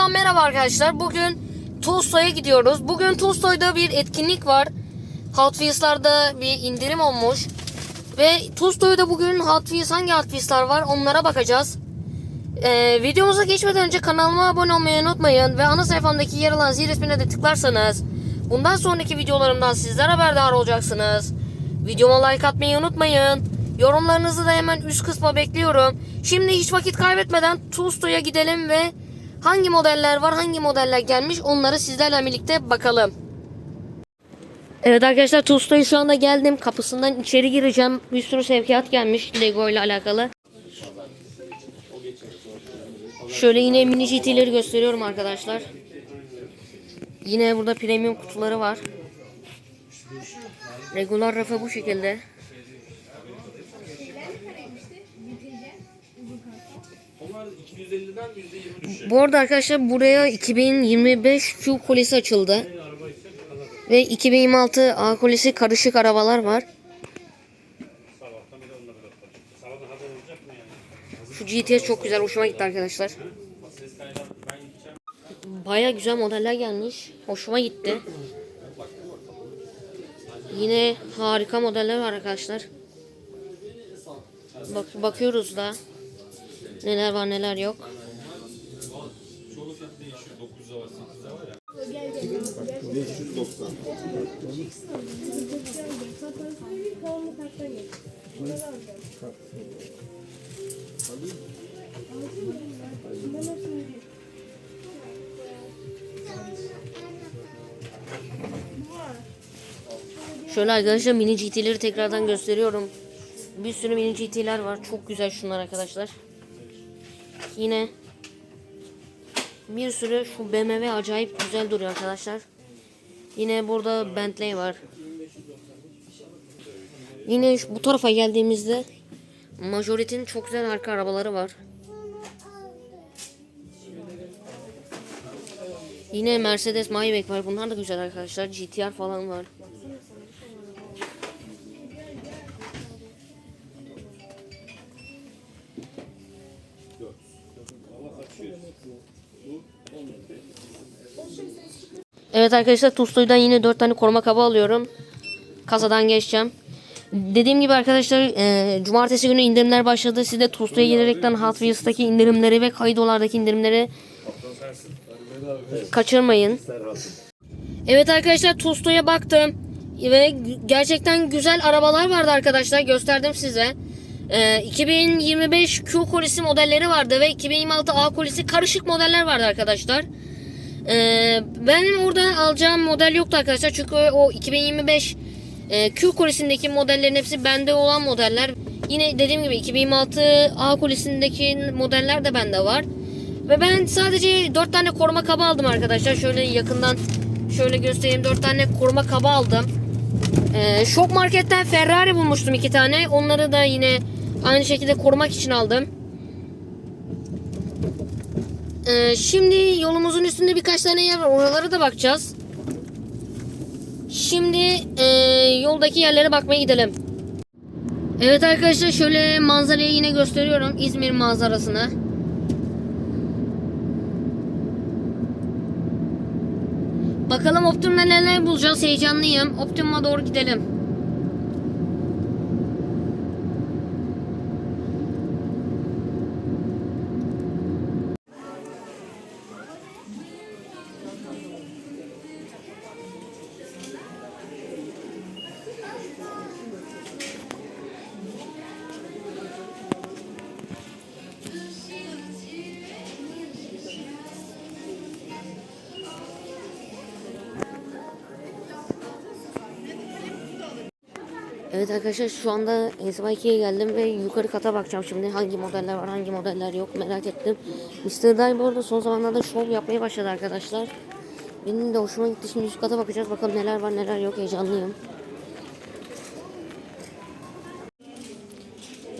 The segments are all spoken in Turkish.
Tuztoy'dan merhaba arkadaşlar. Bugün Tuztoy'a gidiyoruz. Bugün Tuztoy'da bir etkinlik var. Hot Wheels'larda bir indirim olmuş. Ve Tuztoy'da bugün Hot Wheels hangi Hot Wheels'lar var onlara bakacağız. Ee, videomuza geçmeden önce kanalıma abone olmayı unutmayın. Ve ana sayfamdaki yer alan zil resmine de tıklarsanız bundan sonraki videolarımdan sizler haberdar olacaksınız. Videoma like atmayı unutmayın. Yorumlarınızı da hemen üst kısma bekliyorum. Şimdi hiç vakit kaybetmeden Tuzto'ya gidelim ve hangi modeller var, hangi modeller gelmiş onları sizlerle birlikte bakalım. Evet arkadaşlar Tuzto'ya şu anda geldim. Kapısından içeri gireceğim. Bir sürü sevkiyat gelmiş Lego ile alakalı. Şöyle yine mini GT'leri gösteriyorum arkadaşlar. Yine burada premium kutuları var. Regular rafı bu şekilde. Bu arada arkadaşlar buraya 2025 Q kolisi açıldı. Ve 2026 A kolisi karışık arabalar var. Şu GTS çok güzel hoşuma gitti arkadaşlar. Baya güzel modeller gelmiş. Hoşuma gitti. Yine harika modeller var arkadaşlar. Bak bakıyoruz da neler var neler yok. Şöyle arkadaşlar mini GT'leri tekrardan gösteriyorum. Bir sürü mini GT'ler var. Çok güzel şunlar arkadaşlar. Yine bir sürü şu BMW acayip güzel duruyor arkadaşlar. Yine burada Bentley var. Yine bu tarafa geldiğimizde Majorit'in çok güzel arka arabaları var. Yine Mercedes Maybach var. Bunlar da güzel arkadaşlar. GTR falan var. Evet arkadaşlar Tuztoy'dan yine 4 tane koruma kabı alıyorum. Kasadan geçeceğim. Dediğim gibi arkadaşlar e, cumartesi günü indirimler başladı. Siz de Tuztoy'a gelerekten Hot Wheels'taki indirimleri ve kaydolardaki indirimleri kaçırmayın. Evet arkadaşlar Tuzto'ya baktım ve gerçekten güzel arabalar vardı arkadaşlar gösterdim size. Ee, 2025 Q kolisi modelleri vardı ve 2026 A kolisi karışık modeller vardı arkadaşlar. Ee, benim orada alacağım model yoktu arkadaşlar çünkü o 2025 e, Q kolisindeki modellerin hepsi bende olan modeller. Yine dediğim gibi 2026 A kolisindeki modeller de bende var. Ve ben sadece 4 tane koruma kabı aldım arkadaşlar. Şöyle yakından şöyle göstereyim. 4 tane koruma kabı aldım. Ee, Şok Market'ten Ferrari bulmuştum 2 tane. Onları da yine aynı şekilde korumak için aldım. Ee, şimdi yolumuzun üstünde birkaç tane yer var. Oralara da bakacağız. Şimdi e, yoldaki yerlere bakmaya gidelim. Evet arkadaşlar şöyle manzarayı yine gösteriyorum. İzmir manzarasını. Bakalım Optimum'da neler bulacağız. Heyecanlıyım. Optimum'a doğru gidelim. Evet arkadaşlar şu anda S2'ye geldim ve yukarı kata bakacağım şimdi hangi modeller var hangi modeller yok merak ettim. Mr. Day bu arada son zamanlarda şov yapmaya başladı arkadaşlar. Benim de hoşuma gitti şimdi üst kata bakacağız bakalım neler var neler yok heyecanlıyım.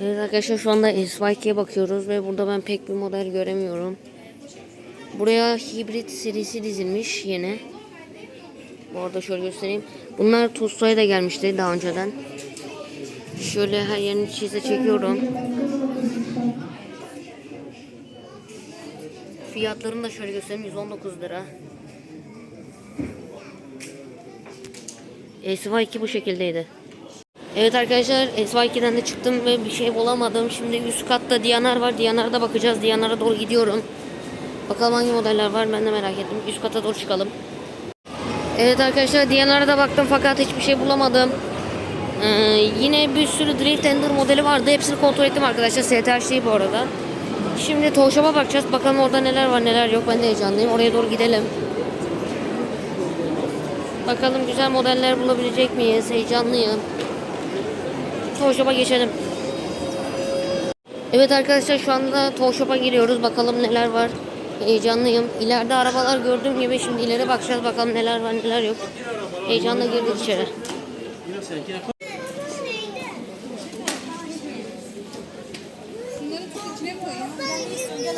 Evet arkadaşlar şu anda S2'ye bakıyoruz ve burada ben pek bir model göremiyorum. Buraya hibrit serisi dizilmiş yine. Bu arada şöyle göstereyim. Bunlar Tuzla'ya da gelmişti daha önceden. Şöyle her yerini çize çekiyorum. Fiyatlarını da şöyle göstereyim 119 lira. SY2 bu şekildeydi. Evet arkadaşlar SY2'den de çıktım ve bir şey bulamadım. Şimdi üst katta Diyanar var. Diyanar'a bakacağız. Diyanar'a doğru gidiyorum. Bakalım hangi modeller var ben de merak ettim. Üst kata doğru çıkalım. Evet arkadaşlar Diyanar'a da baktım fakat hiçbir şey bulamadım. Ee, yine bir sürü Drift Ender modeli vardı. Hepsini kontrol ettim arkadaşlar. STH değil bu arada. Şimdi Shop'a bakacağız. Bakalım orada neler var neler yok. Ben de heyecanlıyım. Oraya doğru gidelim. Bakalım güzel modeller bulabilecek miyiz? Heyecanlıyım. Shop'a geçelim. Evet arkadaşlar şu anda Shop'a giriyoruz. Bakalım neler var. Heyecanlıyım. İleride arabalar gördüğüm gibi şimdi ileri bakacağız. Bakalım neler var neler yok. Heyecanla girdik içeri. Bunları tut içine koy. Gel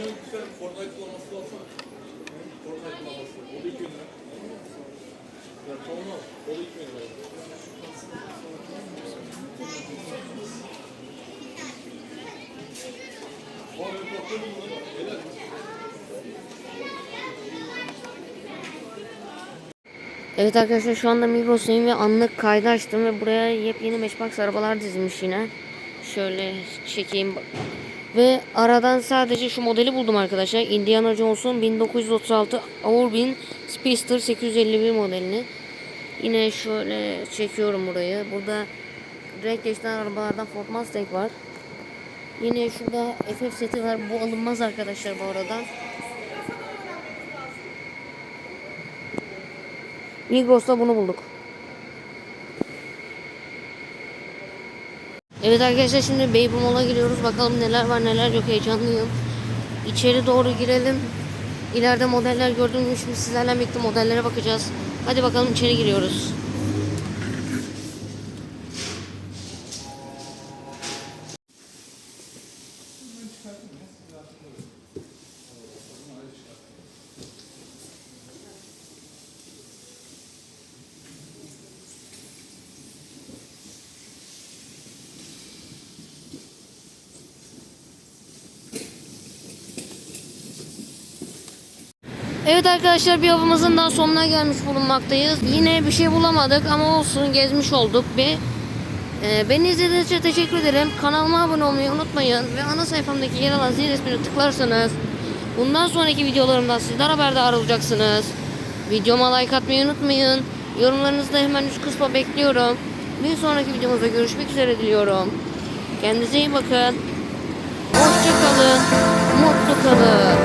alacağın güzel Fortnite kullanması alsana. Fortnite kullanması. O da 2 bin lira. Ya tamam. O da 2 bin lira. Evet arkadaşlar şu anda Migros'tayım ve anlık kaydı açtım ve buraya yepyeni Matchbox arabalar dizilmiş yine. Şöyle çekeyim. Ve aradan sadece şu modeli buldum arkadaşlar. Indiana Jones'un 1936 Auburn Speedster 851 modelini. Yine şöyle çekiyorum burayı. Burada renk değiştiren arabalardan Ford Mustang var. Yine şurada FF seti var. Bu alınmaz arkadaşlar bu arada. Migros'ta bunu bulduk. Evet arkadaşlar şimdi Baby Mall'a giriyoruz. Bakalım neler var neler yok heyecanlıyım. İçeri doğru girelim. İleride modeller gördüğüm şimdi sizlerle birlikte modellere bakacağız. Hadi bakalım içeri giriyoruz. Evet arkadaşlar bir avımızın daha sonuna gelmiş bulunmaktayız. Yine bir şey bulamadık ama olsun gezmiş olduk bir. Ee, beni izlediğiniz için teşekkür ederim. Kanalıma abone olmayı unutmayın ve ana sayfamdaki yer alan zil resmini tıklarsanız bundan sonraki videolarımdan sizler haberdar olacaksınız. Videoma like atmayı unutmayın. Yorumlarınızı da hemen üst kısma bekliyorum. Bir sonraki videomuzda görüşmek üzere diliyorum. Kendinize iyi bakın. Hoşçakalın. Mutlu kalın.